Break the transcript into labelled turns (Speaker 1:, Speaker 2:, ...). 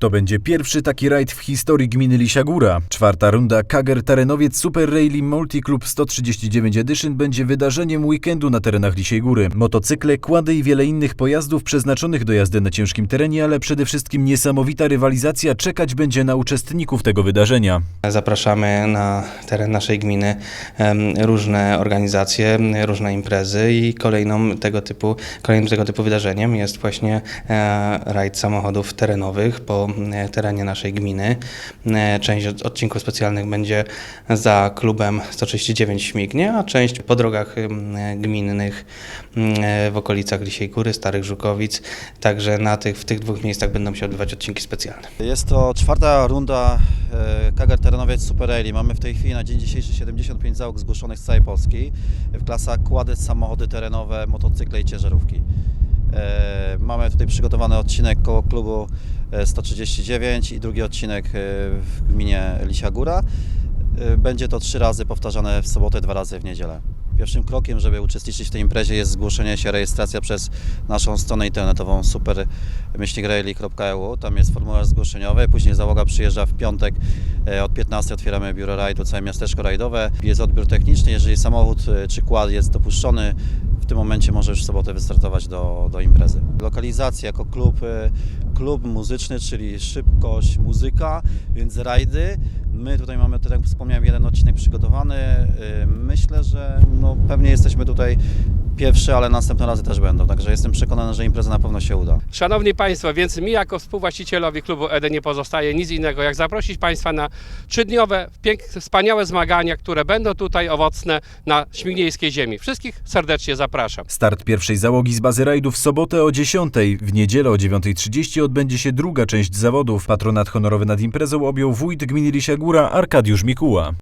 Speaker 1: To będzie pierwszy taki rajd w historii gminy Lisia Góra. Czwarta runda Kager Terenowiec Super Rally Multi Club 139 Edition będzie wydarzeniem weekendu na terenach Lisiej Góry. Motocykle, kłady i wiele innych pojazdów przeznaczonych do jazdy na ciężkim terenie, ale przede wszystkim niesamowita rywalizacja czekać będzie na uczestników tego wydarzenia.
Speaker 2: Zapraszamy na teren naszej gminy różne organizacje, różne imprezy i kolejną tego typu, kolejnym tego typu wydarzeniem jest właśnie e, rajd samochodów terenowych po terenie naszej gminy. E, Część od- odcinków specjalnych będzie za klubem 139 Śmignie, a część po drogach em, gminnych e, w okolicach Lisiej Góry, Starych Żukowic. Także na tych, w tych dwóch miejscach będą się odbywać odcinki specjalne.
Speaker 3: Jest to czwarta runda e, Kager Terenowiec Super Rally. Mamy w tej chwili na dzień dzisiejszy 75 załóg zgłoszonych z całej Polski w klasach kłady, samochody terenowe, motocykle i ciężarówki. E, Mamy tutaj przygotowany odcinek koło klubu e, 139 i drugi odcinek e, w gminie Lisia Góra. E, Będzie to trzy razy powtarzane w sobotę, dwa razy w niedzielę. Pierwszym krokiem, żeby uczestniczyć w tej imprezie jest zgłoszenie się, rejestracja przez naszą stronę internetową super-rally.eu. Tam jest formularz zgłoszeniowy, później załoga przyjeżdża w piątek e, od 15 otwieramy biuro rajdu, całe miasteczko rajdowe. Jest odbiór techniczny, jeżeli samochód e, czy kład jest dopuszczony, tym momencie może już w sobotę wystartować do, do imprezy. Lokalizacja jako klub, e, klub muzyczny, czyli szybkość, muzyka, więc rajdy. My tutaj mamy, tak jak wspomniałem, jeden odcinek przygotowany. E, Myślę, że no, pewnie jesteśmy tutaj pierwszy, ale następne razy też będą, także jestem przekonany, że impreza na pewno się uda.
Speaker 4: Szanowni Państwo, więc mi jako współwłaścicielowi klubu EDE nie pozostaje nic innego, jak zaprosić Państwa na trzydniowe, piękne, wspaniałe zmagania, które będą tutaj owocne na Śmigniejskiej ziemi. Wszystkich serdecznie zapraszam.
Speaker 1: Start pierwszej załogi z bazy rajdu w sobotę o 10. W niedzielę o 9.30 odbędzie się druga część zawodów. Patronat honorowy nad imprezą objął wójt gminy Lisia Góra Arkadiusz Mikuła.